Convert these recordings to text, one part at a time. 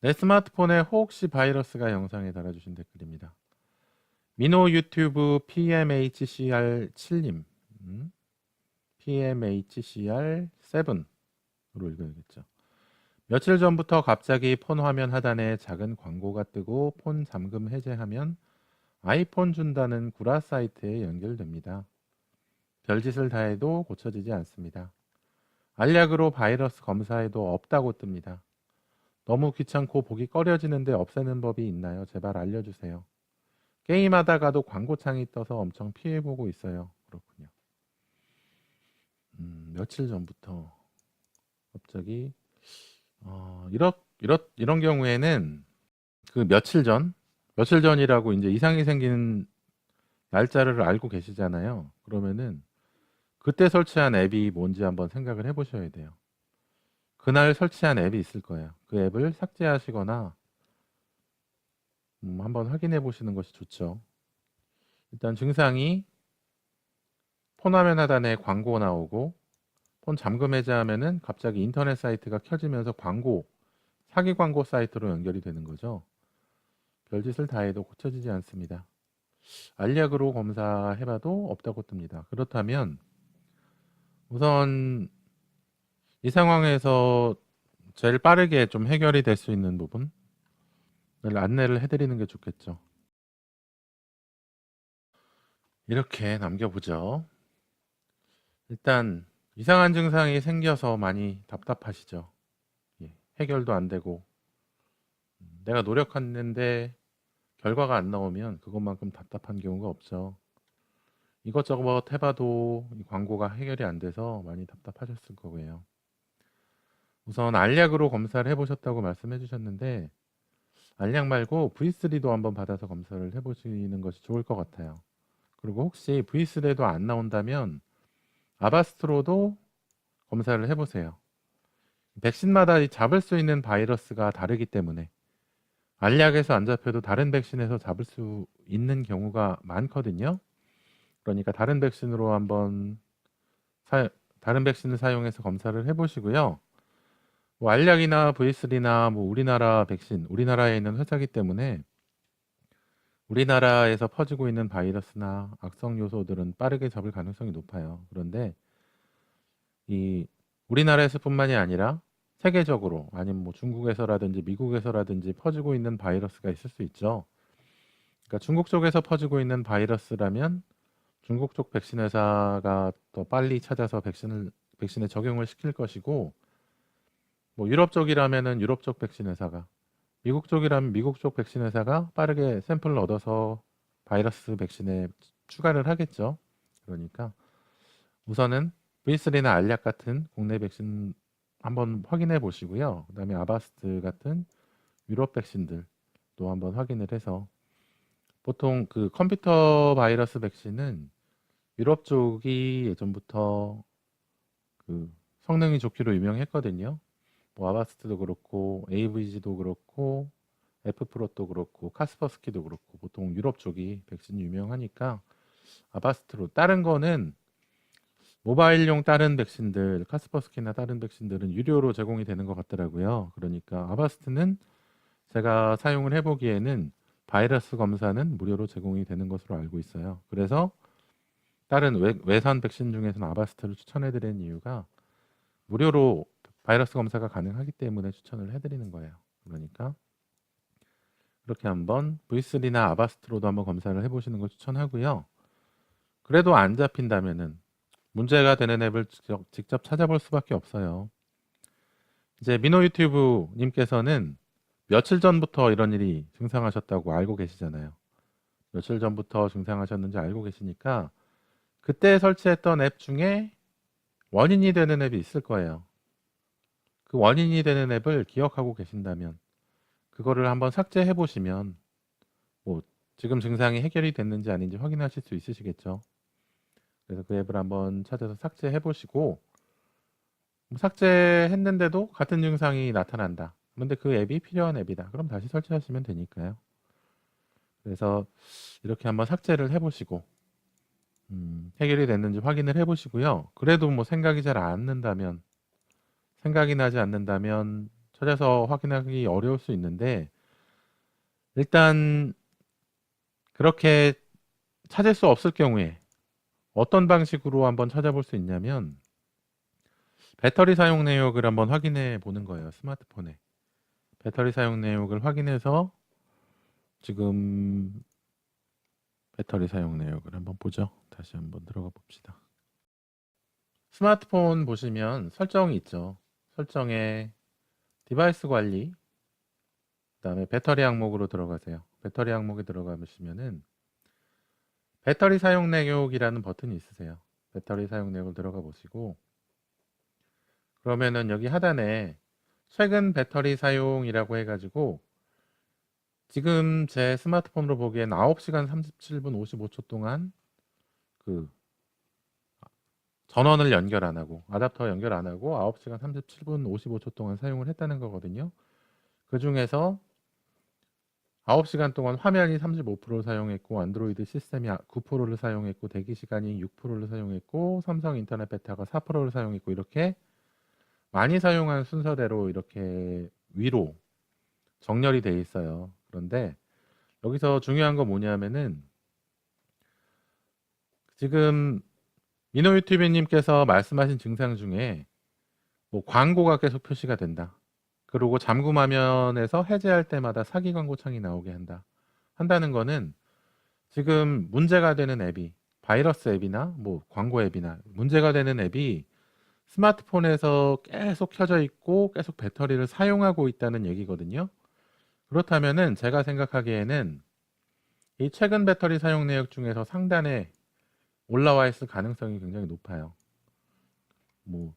내 스마트폰에 혹시 바이러스가 영상에 달아주신 댓글입니다. 미노 유튜브 PMHCR7님, 음? PMHCR7으로 읽어야겠죠. 며칠 전부터 갑자기 폰 화면 하단에 작은 광고가 뜨고 폰 잠금 해제하면 아이폰 준다는 구라 사이트에 연결됩니다. 별짓을 다 해도 고쳐지지 않습니다. 알약으로 바이러스 검사해도 없다고 뜹니다. 너무 귀찮고 보기 꺼려지는데 없애는 법이 있나요? 제발 알려주세요. 게임하다가도 광고창이 떠서 엄청 피해보고 있어요. 그렇군요. 음, 며칠 전부터 갑자기 어, 이런 이런 이런 경우에는 그 며칠 전 며칠 전이라고 이제 이상이 생기는 날짜를 알고 계시잖아요. 그러면은 그때 설치한 앱이 뭔지 한번 생각을 해보셔야 돼요. 그날 설치한 앱이 있을 거예요. 그 앱을 삭제하시거나 음, 한번 확인해 보시는 것이 좋죠. 일단 증상이 폰 화면 하단에 광고 나오고 폰 잠금 해제하면은 갑자기 인터넷 사이트가 켜지면서 광고 사기 광고 사이트로 연결이 되는 거죠. 별짓을 다 해도 고쳐지지 않습니다. 알약으로 검사해봐도 없다고 뜹니다. 그렇다면 우선 이 상황에서 제일 빠르게 좀 해결이 될 수 있는 부분을 안내를 해드리는 게 좋겠죠. 이렇게 남겨보죠. 일단 이상한 증상이 생겨서 많이 답답하시죠. 예, 해결도 안 되고 음, 내가 노력했는데 결과가 안 나오면 그것만큼 답답한 경우가 없죠. 이것저것 해봐도 이 광고가 해결이 안 돼서 많이 답답하셨을 거고요. 우선 알약으로 검사를 해보셨다고 말씀해 주셨는데 알약 말고 V3도 한번 받아서 검사를 해보시는 것이 좋을 것 같아요. 그리고 혹시 V3에도 안 나온다면 아바스트로도 검사를 해보세요. 백신마다 이 잡을 수 있는 바이러스가 다르기 때문에 알약에서 안 잡혀도 다른 백신에서 잡을 수 있는 경우가 많거든요. 그러니까 다른 백신으로 한번 사, 다른 백신을 사용해서 검사를 해보시고요. 뭐 알약이나 V3나 뭐 우리나라 백신, 우리나라에 있는 회사기 때문에 우리나라에서 퍼지고 있는 바이러스나 악성 요소들은 빠르게 잡을 가능성이 높아요. 그런데 이 우리나라에서뿐만이 아니라 세계적으로 아니면 뭐 중국에서라든지 미국에서라든지 퍼지고 있는 바이러스가 있을 수 있죠. 그러니까 중국 쪽에서 퍼지고 있는 바이러스라면 중국 쪽 백신 회사가 더 빨리 찾아서 백신을 백신에 적용을 시킬 것이고 뭐 유럽 쪽이라면은 유럽 쪽 백신 회사가 미국 쪽이라면 미국 쪽 백신 회사가 빠르게 샘플을 얻어서 바이러스 백신에 추가를 하겠죠. 그러니까 우선은 V3나 알약 같은 국내 백신 한번 확인해 보시고요. 그다음에 아바스트 같은 유럽 백신들도 한번 확인을 해서 보통 그 컴퓨터 바이러스 백신은 유럽 쪽이 예전부터 그 성능이 좋기로 유명했거든요. 뭐 아바스트도 그렇고 AVG도 그렇고 F프로도 그렇고 카스퍼스키도 그렇고 보통 유럽 쪽이 백신이 유명하니까 아바스트로 다른 거는 모바일용 다른 백신들 카스퍼스키나 다른 백신들은 유료로 제공이 되는 것 같더라고요. 그러니까 아바스트는 제가 사용을 해보기에는 바이러스 검사는 무료로 제공이 되는 것으로 알고 있어요. 그래서 다른 외, 외산 백신 중에서는 아바스트를 추천해드리는 이유가 무료로 바이러스 검사가 가능하기 때문에 추천을 해드리는 거예요. 그러니까 이렇게 한번 V3나 아바스트로도 한번 검사를 해보시는 걸 추천하고요. 그래도 안 잡힌다면은 문제가 되는 앱을 직접, 찾아볼 수밖에 없어요. 이제 미노 유튜브 님께서는 며칠 전부터 이런 일이 증상하셨다고 알고 계시잖아요. 며칠 전부터 증상하셨는지 알고 계시니까 그때 설치했던 앱 중에 원인이 되는 앱이 있을 거예요. 그 원인이 되는 앱을 기억하고 계신다면 그거를 한번 삭제해 보시면 뭐 지금 증상이 해결이 됐는지 아닌지 확인하실 수 있으시겠죠. 그래서 그 앱을 한번 찾아서 삭제해 보시고 뭐 삭제했는데도 같은 증상이 나타난다. 그런데 그 앱이 필요한 앱이다. 그럼 다시 설치하시면 되니까요. 그래서 이렇게 한번 삭제를 해 보시고 음, 해결이 됐는지 확인을 해 보시고요. 그래도 뭐 생각이 잘안 난다면 생각이 나지 않는다면 찾아서 확인하기 어려울 수 있는데 일단 그렇게 찾을 수 없을 경우에 어떤 방식으로 한번 찾아볼 수 있냐면 배터리 사용 내역을 한번 확인해 보는 거예요. 스마트폰에. 배터리 사용 내역을 확인해서 지금 배터리 사용 내역을 한번 보죠. 다시 한번 들어가 봅시다. 스마트폰 보시면 설정이 있죠. 설정에 디바이스 관리, 그다음에 배터리 항목으로 들어가세요. 배터리 항목에 들어가 보시면은 배터리 사용 내역이라는 버튼이 있으세요. 배터리 사용 내역을 들어가 보시고 그러면은 여기 하단에 최근 배터리 사용이라고 해가지고 지금 제 스마트폰으로 보기엔 9시간 37분 55초 동안 그 전원을 연결 안 하고 아답터 연결 안 하고 9시간 37분 55초 동안 사용을 했다는 거거든요. 그 중에서 9시간 동안 화면이 35%를 사용했고 안드로이드 시스템이 9%를 사용했고 대기 시간이 6%를 사용했고 삼성 인터넷 베타가 4%를 사용했고 이렇게 많이 사용한 순서대로 이렇게 위로 정렬이 돼 있어요. 그런데 여기서 중요한 건 뭐냐면은 지금 민호 유튜브님께서 말씀하신 증상 중에 뭐 광고가 계속 표시가 된다. 그리고 잠금 화면에서 해제할 때마다 사기 광고 창이 나오게 한다. 한다는 거는 지금 문제가 되는 앱이 바이러스 앱이나 뭐 광고 앱이나 문제가 되는 앱이 스마트폰에서 계속 켜져 있고 계속 배터리를 사용하고 있다는 얘기거든요. 그렇다면은 제가 생각하기에는 이 최근 배터리 사용 내역 중에서 상단에 올라와 있을 가능성이 굉장히 높아요. 뭐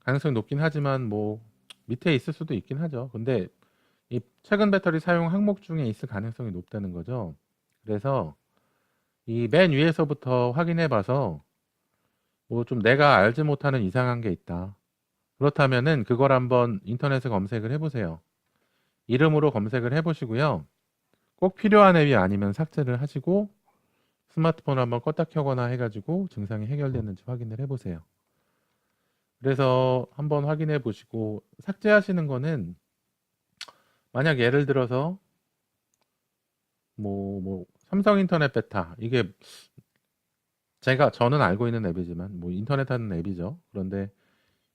가능성이 높긴 하지만 뭐 밑에 있을 수도 있긴 하죠. 근데 이 최근 배터리 사용 항목 중에 있을 가능성이 높다는 거죠. 그래서 이 맨 위에서부터 확인해 봐서 뭐 좀 내가 알지 못하는 이상한 게 있다. 그렇다면은 그걸 한번 인터넷에 검색을 해 보세요. 이름으로 검색을 해 보시고요. 꼭 필요한 앱이 아니면 삭제를 하시고 스마트폰을 한번 껐다 켜거나 해가지고 증상이 해결됐는지 확인을 해보세요. 그래서 한번 확인해 보시고 삭제하시는 거는 만약 예를 들어서 뭐, 뭐, 삼성 인터넷 베타 이게 제가 저는 알고 있는 앱이지만 뭐 인터넷 하는 앱이죠. 그런데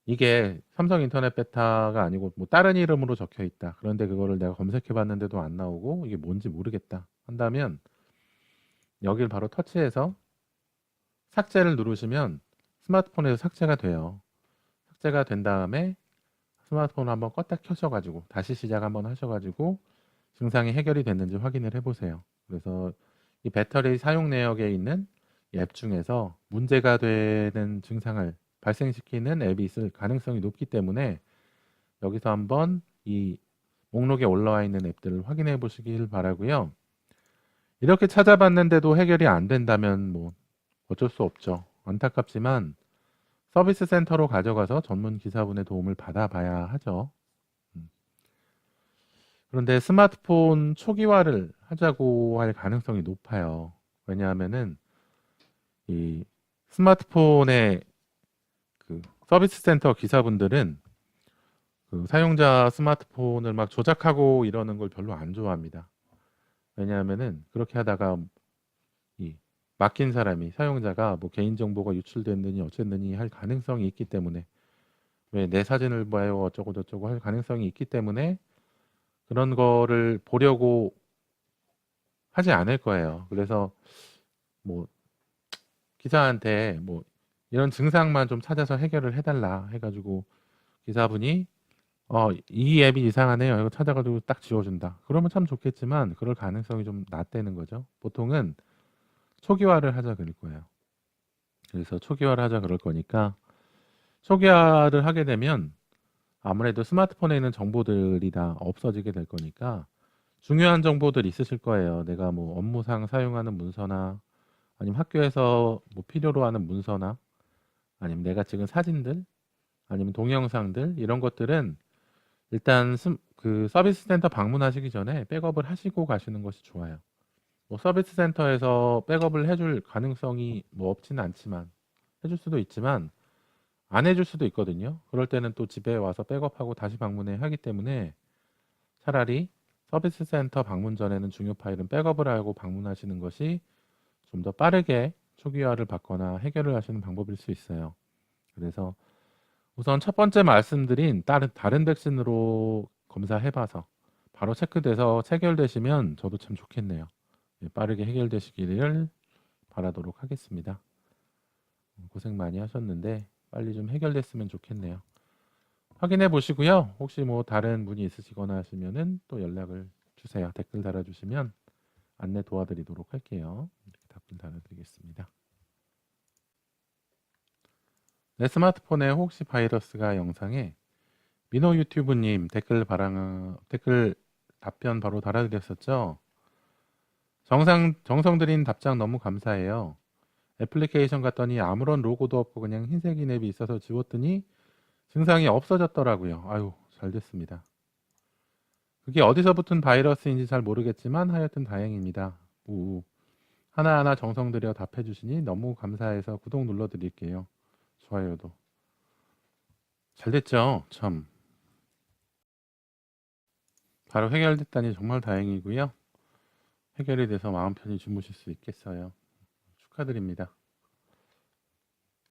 이게 삼성 인터넷 베타가 아니고 뭐 다른 이름으로 적혀 있다. 그런데 그거를 내가 검색해 봤는데도 안 나오고 이게 뭔지 모르겠다. 한다면 여길 바로 터치해서 삭제를 누르시면 스마트폰에서 삭제가 돼요. 삭제가 된 다음에 스마트폰을 한번 껐다 켜셔가지고 다시 시작 한번 하셔가지고 증상이 해결이 됐는지 확인을 해보세요. 그래서 이 배터리 사용 내역에 있는 앱 중에서 문제가 되는 증상을 발생시키는 앱이 있을 가능성이 높기 때문에 여기서 한번 이 목록에 올라와 있는 앱들을 확인해 보시길 바라고요. 이렇게 찾아봤는데도 해결이 안 된다면 뭐 어쩔 수 없죠. 안타깝지만 서비스 센터로 가져가서 전문 기사분의 도움을 받아봐야 하죠. 음. 그런데 스마트폰 초기화를 하자고 할 가능성이 높아요. 왜냐하면은 이 스마트폰의 그 서비스 센터 기사분들은 그 사용자 스마트폰을 막 조작하고 이러는 걸 별로 안 좋아합니다. 왜냐하면은 그렇게 하다가 이 맡긴 사람이 사용자가 뭐 개인 정보가 유출됐느니 어쨌느니 할 가능성이 있기 때문에 왜 내 사진을 봐요 어쩌고 저쩌고 할 가능성이 있기 때문에 그런 거를 보려고 하지 않을 거예요. 그래서 뭐 기사한테 뭐 이런 증상만 좀 찾아서 해결을 해달라 해가지고 기사분이 어, 이 앱이 이상하네요. 이거 찾아 가지고 딱 지워준다. 그러면 참 좋겠지만 그럴 가능성이 좀 낮다는 거죠. 보통은 초기화를 하자 그럴 거예요. 그래서 초기화를 하자 그럴 거니까 초기화를 하게 되면 아무래도 스마트폰에 있는 정보들이 다 없어지게 될 거니까 중요한 정보들 있으실 거예요. 내가 뭐 업무상 사용하는 문서나 아니면 학교에서 뭐 필요로 하는 문서나 아니면 내가 찍은 사진들 아니면 동영상들 이런 것들은 일단 스, 그 서비스 센터 방문하시기 전에 백업을 하시고 가시는 것이 좋아요. 뭐 서비스 센터에서 백업을 해줄 가능성이 뭐 없지는 않지만 해줄 수도 있지만 안 해줄 수도 있거든요. 그럴 때는 또 집에 와서 백업하고 다시 방문해 하기 때문에 차라리 서비스 센터 방문 전에는 중요 파일은 백업을 하고 방문하시는 것이 좀 더 빠르게 초기화를 받거나 해결을 하시는 방법일 수 있어요. 그래서 우선 첫 번째 말씀드린 다른 다른 백신으로 검사해봐서 바로 체크돼서 체결되시면 저도 참 좋겠네요. 예, 빠르게 해결되시기를 바라도록 하겠습니다. 음, 고생 많이 하셨는데 빨리 좀 해결됐으면 좋겠네요. 확인해 보시고요. 혹시 뭐 다른 문의 있으시거나 하시면은 또 연락을 주세요. 댓글 달아주시면 안내 도와드리도록 할게요. 이렇게 댓글 달아드리겠습니다. 내 스마트폰에 혹시 바이러스가 영상에 민호 유튜브님 댓글 바랑 댓글 답변 바로 달아드렸었죠. 정상 정성 들인 답장 너무 감사해요. 애플리케이션 갔더니 아무런 로고도 없고 그냥 흰색 이앱이 있어서 지웠더니 증상이 없어졌더라고요. 아유 잘 됐습니다. 그게 어디서 붙은 바이러스인지 잘 모르겠지만 하여튼 다행입니다. 우 하나하나 정성 들여 답해 주시니 너무 감사해서 구독 눌러 드릴게요. 좋아요도. 잘 됐죠? 참. 바로 해결됐다니 정말 다행이고요. 해결이 돼서 마음 편히 주무실 수 있겠어요. 축하드립니다.